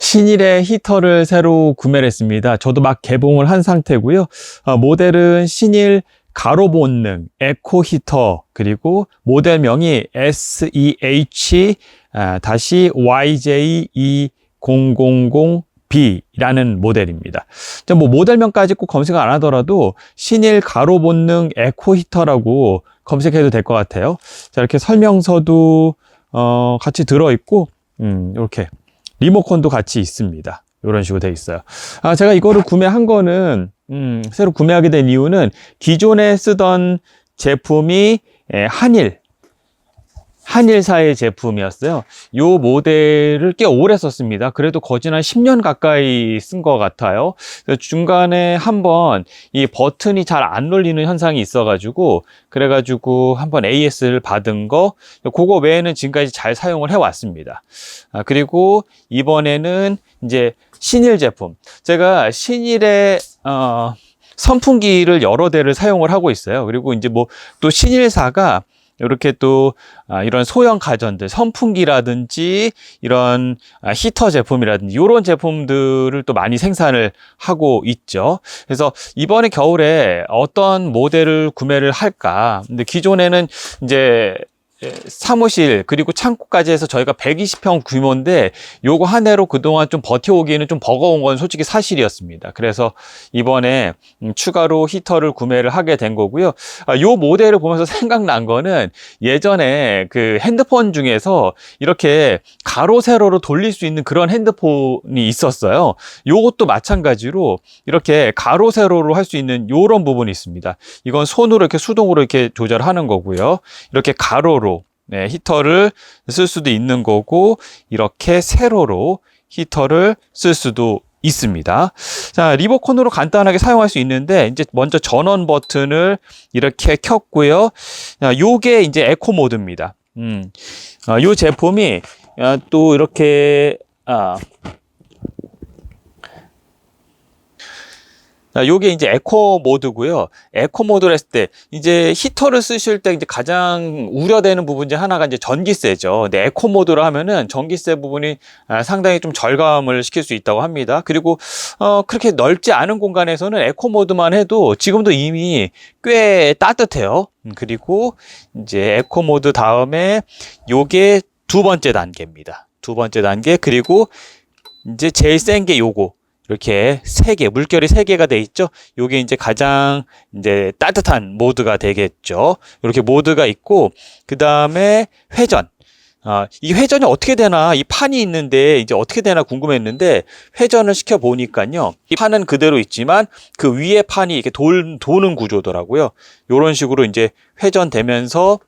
신일의 히터를 새로 구매를 했습니다. 저도 막 개봉을 한 상태고요. 어, 모델은 신일 가로 본능 에코 히터 그리고 모델명이 SEH 아, 다시 YJ2000B라는 모델입니다. 자, 뭐 모델명까지 꼭 검색 안 하더라도 신일 가로 본능 에코 히터라고 검색해도 될 것 같아요. 자, 이렇게 설명서도 어, 같이 들어 있고 음, 이렇게 리모컨도 같이 있습니다. 이런 식으로 돼 있어요. 아, 제가 이거를 구매한 거는, 음, 새로 구매하게 된 이유는 기존에 쓰던 제품이 에, 한일, 한일사의 제품이었어요. 이 모델을 꽤 오래 썼습니다. 그래도 거진 한 10년 가까이 쓴 것 같아요. 중간에 한번 이 버튼이 잘 안 눌리는 현상이 있어가지고, 그래가지고 한번 AS를 받은 거, 그거 외에는 지금까지 잘 사용을 해왔습니다. 아, 그리고 이번에는 이제 신일 제품. 제가 신일의, 어, 선풍기를 여러 대를 사용을 하고 있어요. 그리고 이제 뭐 또 신일사가 이렇게 또 아, 이런 소형 가전들, 선풍기라든지 이런 아, 히터 제품이라든지 이런 제품들을 또 많이 생산을 하고 있죠. 그래서 이번에 겨울에 어떤 모델을 구매를 할까? 근데 기존에는 이제 예, 사무실 그리고 창고까지 해서 저희가 120평 규모인데 요거 한 해로 그동안 좀 버텨오기에는 좀 버거운 건 솔직히 사실이었습니다. 그래서 이번에 음, 추가로 히터를 구매를 하게 된 거고요. 아, 요 모델을 보면서 생각난 거는 예전에 그 핸드폰 중에서 이렇게 가로 세로로 돌릴 수 있는 그런 핸드폰이 있었어요. 요것도 마찬가지로 이렇게 가로 세로로 할 수 있는 요런 부분이 있습니다. 이건 손으로 이렇게 수동으로 이렇게 조절하는 거고요. 이렇게 가로로 네, 히터를 쓸 수도 있는 거고 이렇게 세로로 히터를 쓸 수도 있습니다. 자, 리모컨으로 간단하게 사용할 수 있는데 이제 먼저 전원 버튼을 이렇게 켰고요. 자, 요게 이제 에코 모드입니다. 음. 아, 요 제품이 아, 또 이렇게 아 요게 이제 에코 모드고요. 에코 모드를 했을 때 이제 히터를 쓰실 때 이제 가장 우려되는 부분 중 하나가 이제 전기세죠. 근데 에코 모드로 하면은 전기세 부분이 아, 상당히 좀 절감을 시킬 수 있다고 합니다. 그리고 어 그렇게 넓지 않은 공간에서는 에코 모드만 해도 지금도 이미 꽤 따뜻해요. 음, 그리고 이제 에코 모드 다음에 요게 두 번째 단계입니다. 두 번째 단계 그리고 이제 제일 센 게 요거 이렇게 세 개, 물결이 세 개가 돼 있죠. 요게 이제 가장 이제 따뜻한 모드가 되겠죠. 이렇게 모드가 있고 그 다음에 회전. 아, 이 회전이 어떻게 되나, 이 판이 있는데, 이제 어떻게 되나 궁금했는데, 회전을 시켜 보니까요, 이 판은 그대로 있지만, 그 위에 판이 이렇게 돌, 도는 구조더라고요. 요런 식으로 이제 회전되면서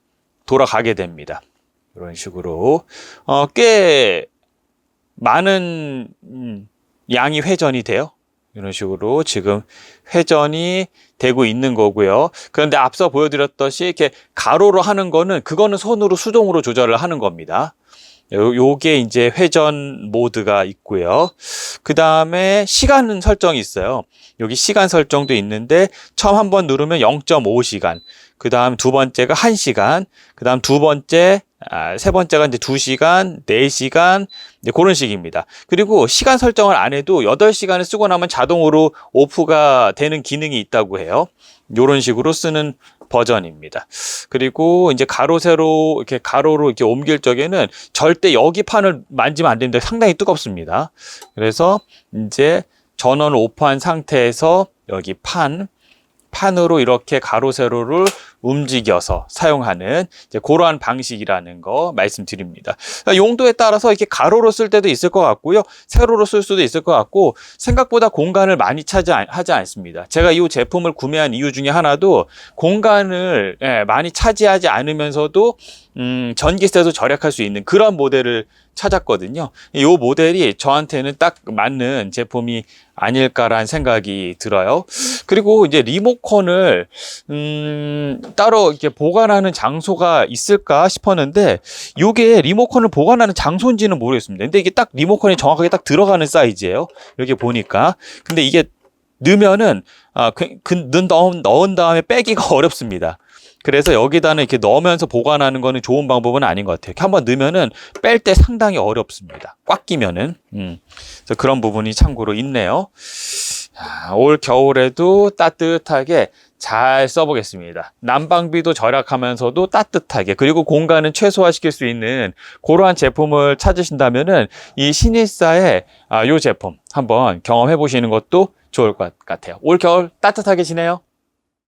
돌아가게 됩니다. 이런 식으로. 어, 꽤 많은, 음, 양이 회전이 돼요. 이런 식으로 지금 회전이 되고 있는 거고요. 그런데 앞서 보여드렸듯이 이렇게 가로로 하는 거는 그거는 손으로 수동으로 조절을 하는 겁니다. 요, 요게 이제 회전 모드가 있고요. 그 다음에 시간 설정이 있어요. 여기 시간 설정도 있는데 처음 한번 누르면 0.5시간. 그 다음 두 번째가 1시간. 그 다음 두 번째 아, 세 번째가 이제 2시간, 4시간, 이제 그런 식입니다. 그리고 시간 설정을 안 해도 8시간을 쓰고 나면 자동으로 오프가 되는 기능이 있다고 해요. 이런 식으로 쓰는 버전입니다. 그리고 이제 가로, 세로, 이렇게 가로로 이렇게 옮길 적에는 절대 여기 판을 만지면 안 됩니다. 상당히 뜨겁습니다. 그래서 이제 전원을 오프한 상태에서 여기 판, 판으로 이렇게 가로 세로를 움직여서 사용하는 이제 그러한 방식이라는 거 말씀드립니다. 그러니까 용도에 따라서 이렇게 가로로 쓸 때도 있을 것 같고요. 세로로 쓸 수도 있을 것 같고 생각보다 공간을 많이 차지하지 않습니다. 제가 이 제품을 구매한 이유 중에 하나도 공간을 예, 많이 차지하지 않으면서도 음, 전기세도 절약할 수 있는 그런 모델을 찾았거든요. 이 모델이 저한테는 딱 맞는 제품이 아닐까라는 생각이 들어요. 그리고 이제 리모컨을 음, 따로 이렇게 보관하는 장소가 있을까 싶었는데 이게 리모컨을 보관하는 장소인지는 모르겠습니다. 근데 이게 딱 리모컨이 정확하게 딱 들어가는 사이즈예요. 이렇게 보니까. 근데 이게 넣으면은 아, 그, 그 넣은, 넣은 다음에 빼기가 어렵습니다. 그래서 여기다는 이렇게 넣으면서 보관하는 거는 좋은 방법은 아닌 것 같아요. 한번 넣으면은 뺄 때 상당히 어렵습니다. 꽉 끼면은. 음. 그래서 그런 부분이 참고로 있네요. 자, 올 겨울에도 따뜻하게 잘 써보겠습니다. 난방비도 절약하면서도 따뜻하게 그리고 공간은 최소화시킬 수 있는 그러한 제품을 찾으신다면은 이 신일사의 아, 요 제품 한번 경험해 보시는 것도 좋을 것 같아요. 올 겨울 따뜻하게 지내요.